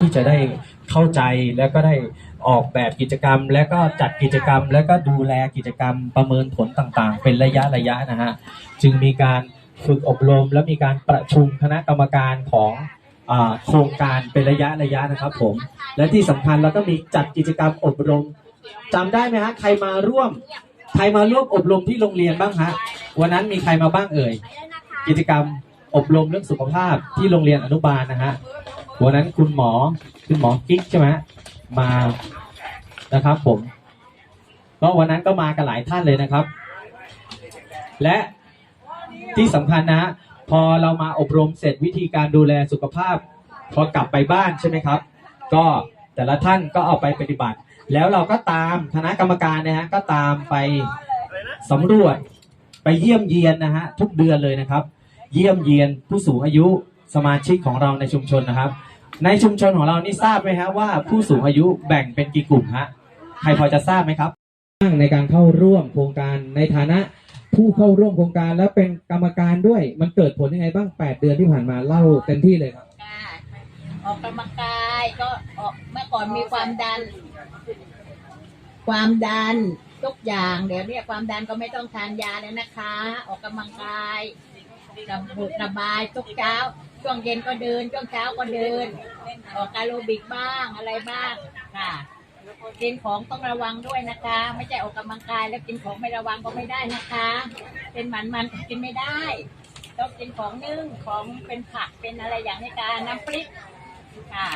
ที่จะได้เข้าใจแล้วก็ได้ออกแบบกิจกรรม และก็จัดกิจกรรม และก็ดูแลกิจกรรมประเมินผลต่างๆ เป็นระยะระยะนะฮะจึงมีการฝึกอบรมและมีการประชุมคณะกรรมการของอาโครงการเป็นระยะระยะนะครับผมและที่สำคัญเราก็มีจัดกิจกรรมอบรมจำได้ไหมฮะใครมาร่วม ใครมาร่วมอบรมที่โรงเรียนบ้างฮะวันนั้นมีใครมาบ้างเอ่ย กิจกรรมอบรมเรื่องสุขภาพที่โรงเรียนอนุบาลนะฮะ วันนั้นคุณหมอคุณหมอกิ๊กใช่ไหมมานะครับ ผม ก็วันนั้นก็มากันหลายท่านเลยนะครับ และที่สำคัญนะ พอเรามาอบรมเสร็จวิธีการดูแลสุขภาพ พอกลับไปบ้านใช่ไหมครับ ก็แต่ละท่านก็เอาไปปฏิบัติ แล้วเราก็ตามคณะกรรมการนะฮะก็ตามไปสำรวจไปเยี่ยมเยียนนะฮะทุกเดือนเลยนะครับ เยี่ยมเยียนผู้สูงอายุ สมาชิกของเราในชุมชนนะครับ ในชุมชนของเรานี่ทราบไหมฮะว่าผู้สูงอายุแบ่งเป็นกี่กลุ่มฮะใครพอจะทราบไหมครับ ในการเข้าร่วมโครงการในฐานะผู้เข้าร่วมโครงการและเป็นกรรมการด้วย มันเกิดผลยังไงบ้าง 8 เดือนที่ผ่านมาเล่าเต็มที่เลยครับค่ะออกกำลังกายก็ออกเมื่อก่อนมีความดัน ความดันทุกอย่างเดี๋ยวเนี้ความดันก็ไม่ต้องทานยาแล้วนะคะ ออกกำลังกายกับบุกระบายทุกเช้า ช่วงเย็นก็เดิน ช่วงเช้าก็เดิน ออกแอโรบิกบ้างอะไรบ้างค่ะ กินของต้องระวังด้วยนะคะ ไม่ใช่ออกกำลังกายแล้วกินของไม่ระวังก็ไม่ได้นะคะ เป็นมันมันๆกินไม่ได้ต้องกินของนึ่งของเป็นผักเป็นอะไรอย่างนี้การน้ำพริกค่ะ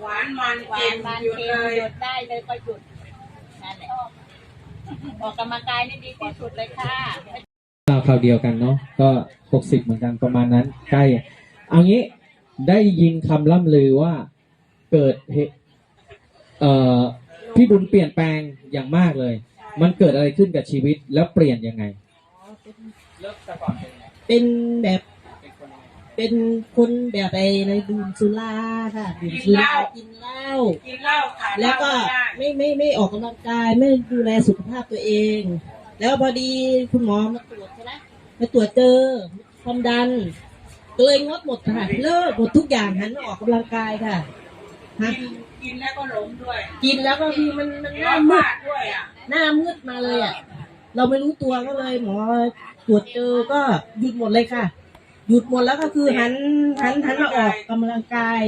หวานมันหวาเค็นมมันหยุดเค็เลมยหยุดได้เลยก็หยุดนั่นแหละออกกำลังกายนี่ดีที่สุดเลยค่ะ ราวคราวเดียวกันเนาะก็หกสิบเหมือนกันประมาณนั้นใกล้ เอางี้ได้ยินคำล่ำลือว่าเกิดเหตุเอ่อพี่บุญเปลี่ยนแปลงอย่างมากเลย มันเกิดอะไรขึ้นกับชีวิตแล้วเปลี่ยนยังไงเป็นแบบเป็นคนแบบไอ้ในดื่มสุราค่ะดื่มสุรากินเหล้ากินเหล้าขาดเหแล้วล้าก็ไม่ได้ไม่ไม่ไม่ออกกำลังกายไม่ดูแลสุขภาพตัวเอง แล้วพอดีคุณหมอมาตรวจใช่ไหมมาตรวจเจอความดันก็ เลยงดหมดค่ะ เลิกหมดทุกอย่างหันมาออกกำลังกายค่ะฮะกินกินแล้วก็หลงด้วยกินแล้วก็คือมันมันหร้อน้านมืมาดกด้วยอะหน้ามืดมาเลยอะ เราไม่รู้ตัวก็เลยหมอตรวจเจอก็หยุดหมดเลยค่ะ หยุดหมดแล้วก็คือหันหันหันมาออกกำลังกาย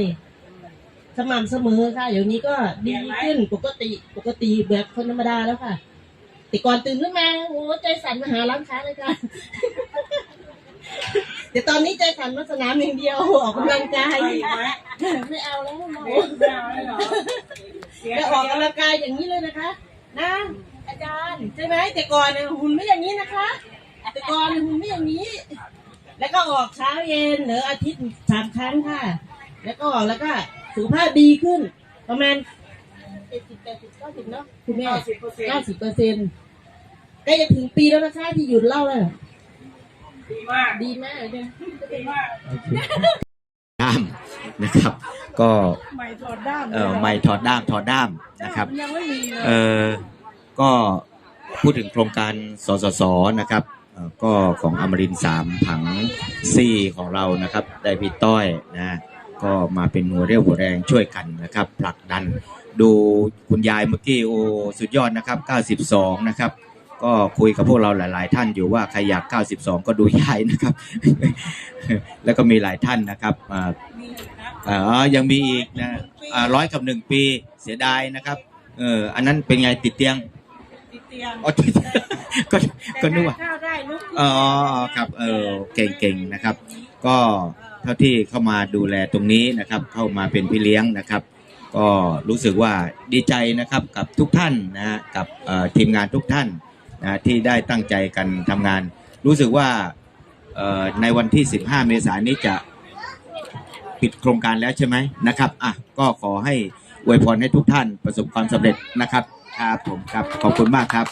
สม่ำเสมอค่ะเดี๋ยวนี้ก็ดีขึ้นปกติปกติแบบคนธรรมดาแล้วค่ะ แต่ก่อนตื่นขึ้นมาโอ้ใจสั่นมาหาร้านค้าเลยค่ะ แต่ตอนนี้ใจสั่นมาสนามอย่างเดียวออกกำลังกายไปอีกไหมไม่เอาแล้วหมอไม่เอาเลยเหรอเสียจะออกกำลังกายอย่างนี้เลยนะคะนะอาจารย์ใช่ไหมแต่ก่อนเนี่ยหุ่นไม่อย่างนี้นะคะ แต่ก่อนเนี่ยหุ่นไม่อย่างนี้ แล้วก็ออกเช้าเย็นหรืออาทิตย์สามครั้งค่ะ แล้วก็ออกแล้วก็สุขภาพดีขึ้น ประมาณเจ็ดสิบแปดสิบเก้าสิบเนาะคุณแม่เก้าสิบเปอร์เซ็นต์เก้าสิบเปอร์เซ็นต์ใกล้จะถึงปีแล้วนะคะที่หยุดเหล่าแล้ว ดีมาก ดีมากเลยเนี่ยดีมากด้ามนะครับ ก็ไม่ถอดด้ามเอ่อไม่ถอดด้ามถอดด้ามนะครับยังไม่มีเลยเอ่อก็พูดถึงโครงการสสสนะครับเอ่อก็ของอมรินทร์สามผังซี่ของเรานะครับ ได้พี่ต้อยนะก็มาเป็นหัวเรี่ยวหัวแรงช่วยกันนะครับผลักดัน ดูคุณยายเมื่อกี้โอ้สุดยอดนะครับ 92 นะครับ ก็คุยกับพวกเราหลาย ๆ ท่านอยู่ว่าใครอยาก 92 ก็ดูยายนะครับ แล้วก็มีหลายท่านนะครับอ่าอ๋อยังมีอีกนะอ่าร้อยกับหนึ่งปีเสียดายนะครับเอออันนั้นเป็นไงติดเตียงติดเตียงอ๋อติดก็ก็นึกว่าข้าวได้ลุกขึ้นอ๋อครับเออเก่งๆนะครับ ก็เท่าที่เข้ามาดูแลตรงนี้นะครับ เข้ามาเป็นพี่เลี้ยงนะครับ ก็รู้สึกว่าดีใจนะครับกับทุกท่านนะฮะกับเอ่อทีมงานทุกท่าน นะที่ได้ตั้งใจกันทำงาน รู้สึกว่าในวันที่ 15 เมษายนนี้จะปิดโครงการแล้วใช่ไหมนะครับอะก็ขอให้อวยพรให้ทุกท่านประสบความสำเร็จนะครับครับผมครับขอบคุณมากครับ